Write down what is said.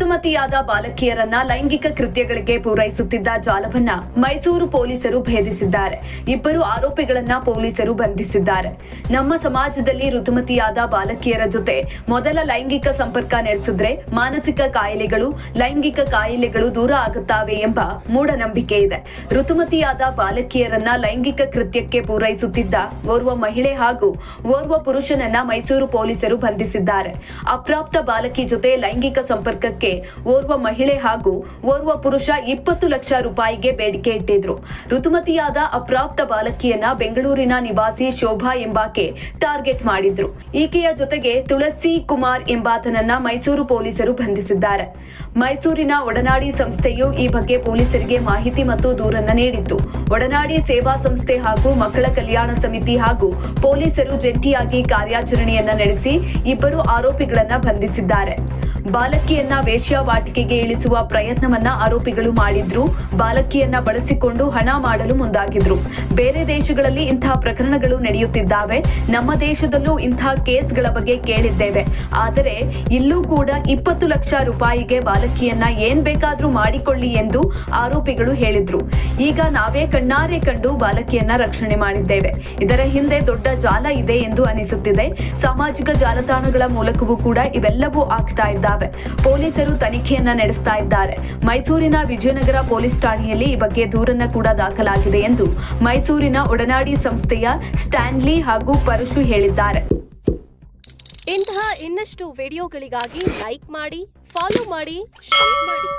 ಋತುಮತಿಯಾದ ಬಾಲಕಿಯರನ್ನ ಲೈಂಗಿಕ ಕೃತ್ಯಗಳಿಗೆ ಪೂರೈಸುತ್ತಿದ್ದ ಜಾಲವನ್ನ ಮೈಸೂರು ಪೊಲೀಸರು ಭೇದಿಸಿದ್ದಾರೆ. ಇಬ್ಬರು ಆರೋಪಿಗಳನ್ನ ಪೊಲೀಸರು ಬಂಧಿಸಿದ್ದಾರೆ. ನಮ್ಮ ಸಮಾಜದಲ್ಲಿ ಋತುಮತಿಯಾದ ಬಾಲಕಿಯರ ಜೊತೆ ಮೊದಲ ಲೈಂಗಿಕ ಸಂಪರ್ಕ ನಡೆಸಿದ್ರೆ ಮಾನಸಿಕ ಕಾಯಿಲೆಗಳು, ಲೈಂಗಿಕ ಕಾಯಿಲೆಗಳು ದೂರ ಆಗುತ್ತವೆ ಎಂಬ ಮೂಢನಂಬಿಕೆ ಇದೆ. ಋತುಮತಿಯಾದ ಬಾಲಕಿಯರನ್ನ ಲೈಂಗಿಕ ಕೃತ್ಯಕ್ಕೆ ಪೂರೈಸುತ್ತಿದ್ದ ಓರ್ವ ಮಹಿಳೆ ಹಾಗೂ ಓರ್ವ ಪುರುಷನನ್ನ ಮೈಸೂರು ಪೊಲೀಸರು ಬಂಧಿಸಿದ್ದಾರೆ. ಅಪ್ರಾಪ್ತ ಬಾಲಕಿ ಜೊತೆ ಲೈಂಗಿಕ ಸಂಪರ್ಕಕ್ಕೆ ಓರ್ವ ಮಹಿಳೆ ಹಾಗೂ ಓರ್ವ ಪುರುಷ ಇಪ್ಪತ್ತು ಲಕ್ಷ ರೂಪಾಯಿಗೆ ಬೇಡಿಕೆ ಇಟ್ಟಿದ್ರು. ಋತುಮತಿಯಾದ ಅಪ್ರಾಪ್ತ ಬಾಲಕಿಯನ್ನ ಬೆಂಗಳೂರಿನ ನಿವಾಸಿ ಶೋಭಾ ಎಂಬಾಕೆ ಟಾರ್ಗೆಟ್ ಮಾಡಿದ್ರು. ಈಕೆಯ ಜೊತೆಗೆ ತುಳಸಿ ಕುಮಾರ್ ಎಂಬಾತನನ್ನ ಮೈಸೂರು ಪೊಲೀಸರು ಬಂಧಿಸಿದ್ದಾರೆ. ಮೈಸೂರಿನ ಒಡನಾಡಿ ಸಂಸ್ಥೆಯು ಈ ಬಗ್ಗೆ ಪೊಲೀಸರಿಗೆ ಮಾಹಿತಿ ಮತ್ತು ದೂರನ್ನ ನೀಡಿತ್ತು. ಒಡನಾಡಿ ಸೇವಾ ಸಂಸ್ಥೆ ಹಾಗೂ ಮಕ್ಕಳ ಕಲ್ಯಾಣ ಸಮಿತಿ ಹಾಗೂ ಪೊಲೀಸರು ಜಂಟಿಯಾಗಿ ಕಾರ್ಯಾಚರಣೆಯನ್ನ ನಡೆಸಿ ಇಬ್ಬರು ಆರೋಪಿಗಳನ್ನ ಬಂಧಿಸಿದ್ದಾರೆ. ಬಾಲಕಿಯನ್ನ ವೇಶ್ಯಾವಾಟಿಕೆಗೆ ಇಳಿಸುವ ಪ್ರಯತ್ನವನ್ನ ಆರೋಪಿಗಳು ಮಾಡಿದ್ರು. ಬಾಲಕಿಯನ್ನ ಬಳಸಿಕೊಂಡು ಹಣ ಮಾಡಲು ಮುಂದಾಗಿದ್ರು. ಬೇರೆ ದೇಶಗಳಲ್ಲಿ ಇಂತಹ ಪ್ರಕರಣಗಳು ನಡೆಯುತ್ತಿದ್ದಾವೆ. ನಮ್ಮ ದೇಶದಲ್ಲೂ ಇಂತಹ ಕೇಸ್ಗಳ ಬಗ್ಗೆ ಕೇಳಿದ್ದೇವೆ. ಆದರೆ ಇಲ್ಲೂ ಕೂಡ ಇಪ್ಪತ್ತು ಲಕ್ಷ ರೂಪಾಯಿಗೆ ಬಾಲಕಿಯನ್ನ ಏನ್ ಬೇಕಾದ್ರೂ ಮಾಡಿಕೊಳ್ಳಿ ಎಂದು ಆರೋಪಿಗಳು ಹೇಳಿದ್ರು. ಈಗ ನಾವೇ ಕಣ್ಣಾರೆ ಕಂಡು ಬಾಲಕಿಯನ್ನ ರಕ್ಷಣೆ ಮಾಡಿದ್ದೇವೆ. ಇದರ ಹಿಂದೆ ದೊಡ್ಡ ಜಾಲ ಇದೆ ಎಂದು ಅನಿಸುತ್ತಿದೆ. ಸಾಮಾಜಿಕ ಜಾಲತಾಣಗಳ ಮೂಲಕವೂ ಕೂಡ ಇವೆಲ್ಲವೂ ಆಗ್ತಾ ಇದ್ದಾವೆ. ಪೊಲೀಸರು ತನಿಖೆಯನ್ನ ನಡೆಸ್ತಾ ಇದ್ದಾರೆ. ಮೈಸೂರಿನ ವಿಜಯನಗರ ಪೊಲೀಸ್ ಠಾಣೆಯಲ್ಲಿ ಈ ಬಗ್ಗೆ ದೂರನ್ನ ಕೂಡ ದಾಖಲಾಗಿದೆ ಎಂದು ಮೈಸೂರಿನ ಒಡನಾಡಿ ಸಂಸ್ಥೆಯ ಸ್ಟ್ಯಾನ್ಲಿ ಹಾಗೂ ಪರಶು ಹೇಳಿದ್ದಾರೆ. ಇಂತಹ ಇನ್ನಷ್ಟು ವಿಡಿಯೋಗಳಿಗಾಗಿ ಲೈಕ್ ಮಾಡಿ, ಫಾಲೋ ಮಾಡಿ, ಶೇರ್ ಮಾಡಿ.